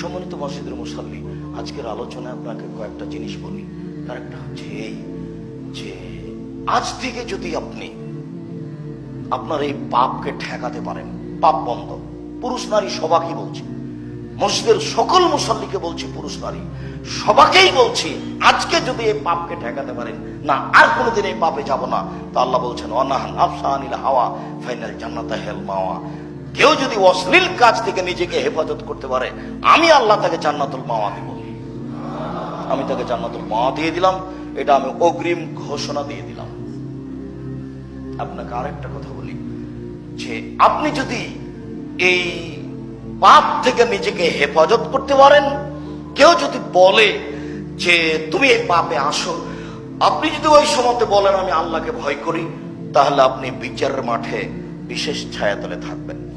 সম্মানিত মসজিদের মুসল্লি, আজকের আলোচনায় আপনাকে কয়েকটা জিনিস বলি। তার একটা হচ্ছে এই যে, আজ থেকে যদি আপনি আপনার এই পাপকে ঠেকাতে পারেন, পাপ বন্ধ, পুরুষ নারী সবাকেই বলছি, মসজিদের সকল মুসল্লিকে বলছি, পুরুষ নারী সবাকেই বলছি, আজকে যদি এই পাপকে ঠেকাতে পারেন, না, আর কোনোদিন এই পাপে যাব না। তো আল্লাহ বলছেন অনাহ নাফসা আনিল হাওয়া ফাইনাল জান্নাতা হেল মাওয়া। কেউ যদি অশ্লীল কাজ থেকে নিজেকে হেফাজত করতে পারে, আমি আল্লাহ তাকে জান্নাতুল মাওয়া দিব। আমি তাকে জান্নাতুল মাওয়া দিয়ে দিলাম, এটা আমি অগ্রিম ঘোষণা দিয়ে দিলাম। আপনাকে আরেকটা কথা বলি, যে আপনি যদি এই পাপ থেকে নিজেকে হেফাজত করতে পারেন, কেউ যদি বলে যে তুমি এই পাপে আসো, আপনি যদি ওই সময়তে বলেন আমি আল্লাহকে ভয় করি, তাহলে আপনি বিচারের মাঠে বিশেষ ছায়াতলে থাকবেন।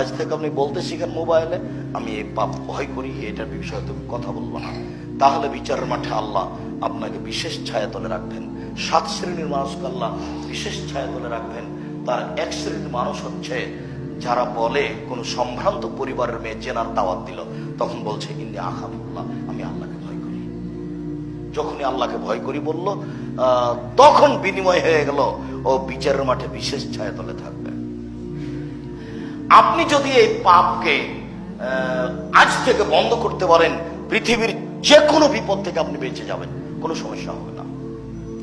আজ থেকে আপনি বলতে শিখেন মোবাইলে, আমি এই পাপ ভয় করি, এটার বিষয়ে তুমি কথা বলব না। তাহলে বিচারের মাঠে আল্লাহ আপনাকে বিশেষ ছায়াতলে রাখবেন। সাত শ্রেণির মানুষকে আল্লাহ বিশেষ ছায়াতলে রাখবেন। তার এক শ্রেণির মানুষ হচ্ছে যারা বলে, কোন সম্ভ্রান্ত পরিবারের মেয়ে চেনার দাওয়াত দিল, তখন বলছে ইন্দি আখাবুল্লাহ আমি আল্লাহকে ভয় করি। যখনই আল্লাহকে ভয় করি বলল তখন বিনিময় হয়ে গেল, ও বিচারের মাঠে বিশেষ ছায়াতলে থাকবে। আপনি যদি এই পাপকে আজ থেকে বন্ধ করতে পারেন, পৃথিবীর যে কোনো বিপদ থেকে আপনি বেঁচে যাবেন, কোনো সমস্যা হবে না।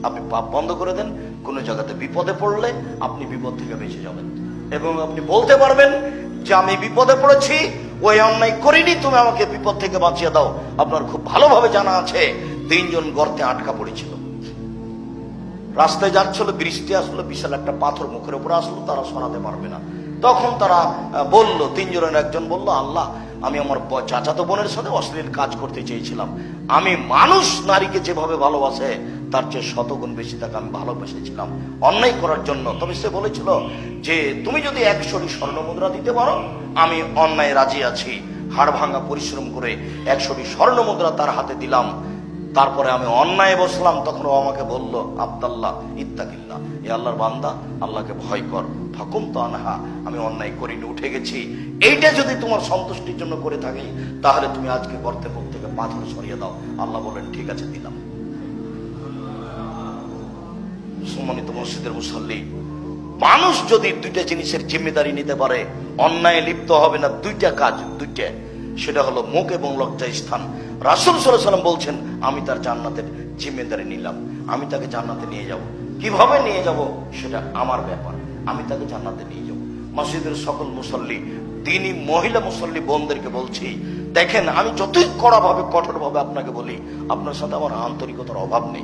আপনি পাপ বন্ধ করে দেন, কোনো জায়গাতে বিপদে পড়লে আপনি বিপদ থেকে বেঁচে যাবেন। এবং আপনি বলতে পারবেন যে, আমি বিপদে পড়েছি, ওই অন্যায় করিনি, তুমি আমাকে বিপদ থেকে বাঁচিয়ে দাও। আপনার খুব ভালোভাবে জানা আছে, তিনজন গর্তে আটকা পড়েছিল। রাস্তায় যাচ্ছিল, বৃষ্টি আসলো, বিশাল একটা পাথর মুখের উপরে আসলো, তারা সরাতে পারবে না। তখন তারা বলল, তিনজনের একজন বলল, আল্লাহ, আমি আমার চাচাতো বোনের সাথে অশ্লীল কাজ করতে চেয়েছিলাম। আমি মানুষ, নারীকে যেভাবে ভালোবাসে, তার চেয়ে শতগুণ বেশি তাকে আমি ভালোবেসেছিলাম। অন্যায় করার জন্য। তবে সে বলেছিল যে, তুমি যদি একশোটি স্বর্ণ মুদ্রা দিতে পারো, আমি অন্যায় রাজি আছি। হাড় ভাঙা পরিশ্রম করে একশোটি স্বর্ণ মুদ্রা তার হাতে দিলাম। তারপরে আমি অন্যায় বসলাম, তখন ও আমাকে বলল, আবদাল্লাহ ইত্তাকিল্লা এ আল্লাহর বান্দা, আল্লাহকে ভয় কর। ফাকুম তো আনহা, আমি অন্যায় করিনি, উঠে গেছি। এইটা যদি তোমার সন্তুষ্টির জন্য করে থাকি, তাহলে তুমি আজকে গর্তে মুখ থেকে পাথর সরিয়ে দাও। আল্লাহ বলেন, ঠিক আছে, দিলাম। সম্মানিত মসজিদের মুসল্লি, মানুষ যদি দুইটা জিনিসের জিম্মেদারি নিতে পারে, অন্যায় লিপ্ত হবে না, দুইটা কাজ, দুইটা। সেটা হলো মুখ এবং লজ্জা স্থান। রাসুল সাল্লাম বলছেন, আমি তার জান্নাতের জিম্মেদারি নিলাম। আমি তাকে জান্নাতে নিয়ে যাব। কীভাবে নিয়ে যাব? সেটা আমার ব্যাপার। আমি তাকে জান্নাতে নিয়ে যাব। মসজিদের সকল মুসল্লি তিনি মহিলা মুসল্লি বোনদেরকে বলছি, দেখেন, আমি যতই কড়াভাবে, কঠোরভাবে আপনাকে বলি, আপনার সাথে আমার আন্তরিকতার অভাব নেই।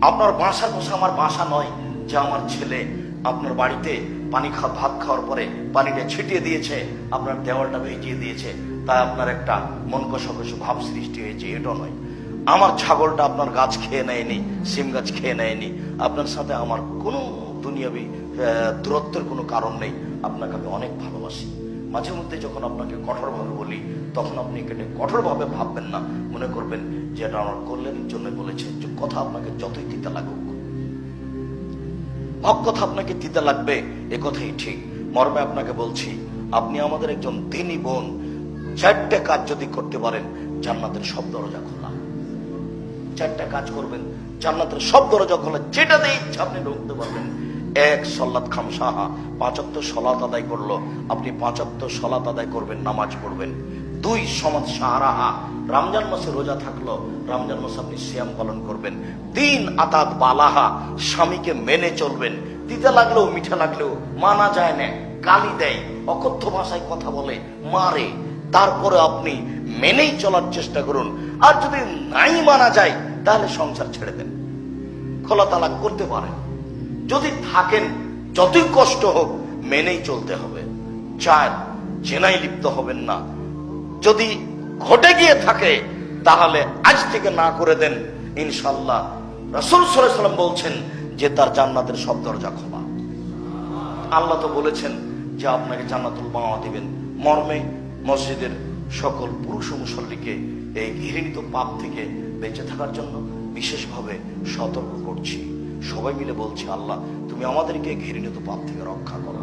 আপনার বাসার কথা আমার বাসা নয়, যে আমার ছেলে আপনার বাড়িতে পানি খা, ভাত খাওয়ার পরে পানিটা ছিটিয়ে দিয়েছে, আপনার দেওয়ালটা ভেজিয়ে দিয়েছে, তাই আপনার একটা মন কষাকষি ভাব সৃষ্টি হয়েছে এটা নয়। আমার ছাগলটা আপনার গাছ খেয়ে নেয়নি সিম গাছ খেয়ে নেয়নি, আপনার সাথে আমার কোনো দুনিয়াবি দূরত্বের কোনো কারণ নেই, আপনাকে আমি অনেক ভালোবাসি। মাঝে মধ্যে যখন আপনাকে কঠোরভাবে বলি, তখন আপনি এখানে কঠোরভাবে ভাববেন না, মনে করবেন যে এটা আমার কল্যাণের জন্য বলেছে, যে কথা আপনাকে যতই দিতে লাগুক। হক কথা আপনাকে দিতে লাগবে, এ কথাই ঠিক। মর্মে আপনাকে বলছি, আপনি আমাদের একজন দিনী বোন, চারটে কাজ যদি করতে পারেন, জান্নাতের সব দরজা খোলা। চারটা কাজ করবেন, জান্নাতের সব দরজা খোলা, যেটা ইচ্ছা আপনি ঢুকতে পারবেন। এক, সল্লাত খামসাহা পাঁচাত্ত সলাত আদায় করল, আপনি পাঁচাত্ত সলাত আদায় করবেন, নামাজ পড়বেন। দুই সমাজ সাহারাহা রমজান মাসে রোজা থাকল, রমজান মাসে আপনি শ্যাম পালন করবেন। তিন আতাত বালাহা, স্বামীকে মেনে চলবেন। দিতে লাগলেও, মিঠা লাগলেও, মানা যায় না, গালি দেয়, অকথ্য ভাষায় কথা বলে, মারে। তারপরে আপনি মেনেই চলার চেষ্টা করুন। আর যদি নাই মানা যায়, তাহলে সংসার ছেড়ে দেন। খোলা তালাক করতে পারেন। যদি থাকেন, যতই কষ্ট হোক, মেনেই চলতে হবে। চার জেনাই লিপ্ত হবেন না। যদি ঘটে গিয়ে থাকে, তাহলে আজ থেকে না করে দেন ইনশাল্লাহ রসুল সাল্লাম বলছেন যে তার জান্নাতের সব দরজা খোলা। আল্লাহ তো বলেছেন যে আপনাকে জান্নাতুল মাওয়া দিবেন। মর্মে মসজিদের সকল পুরুষ মুসল্লিকে এই ঘৃণিত পাপ থেকে বেঁচে থাকার জন্য বিশেষভাবে সতর্ক করছি। সবাই মিলে বলছি, আল্লাহ, তুমি আমাদেরকে ঘৃণিত পাপ থেকে রক্ষা করো।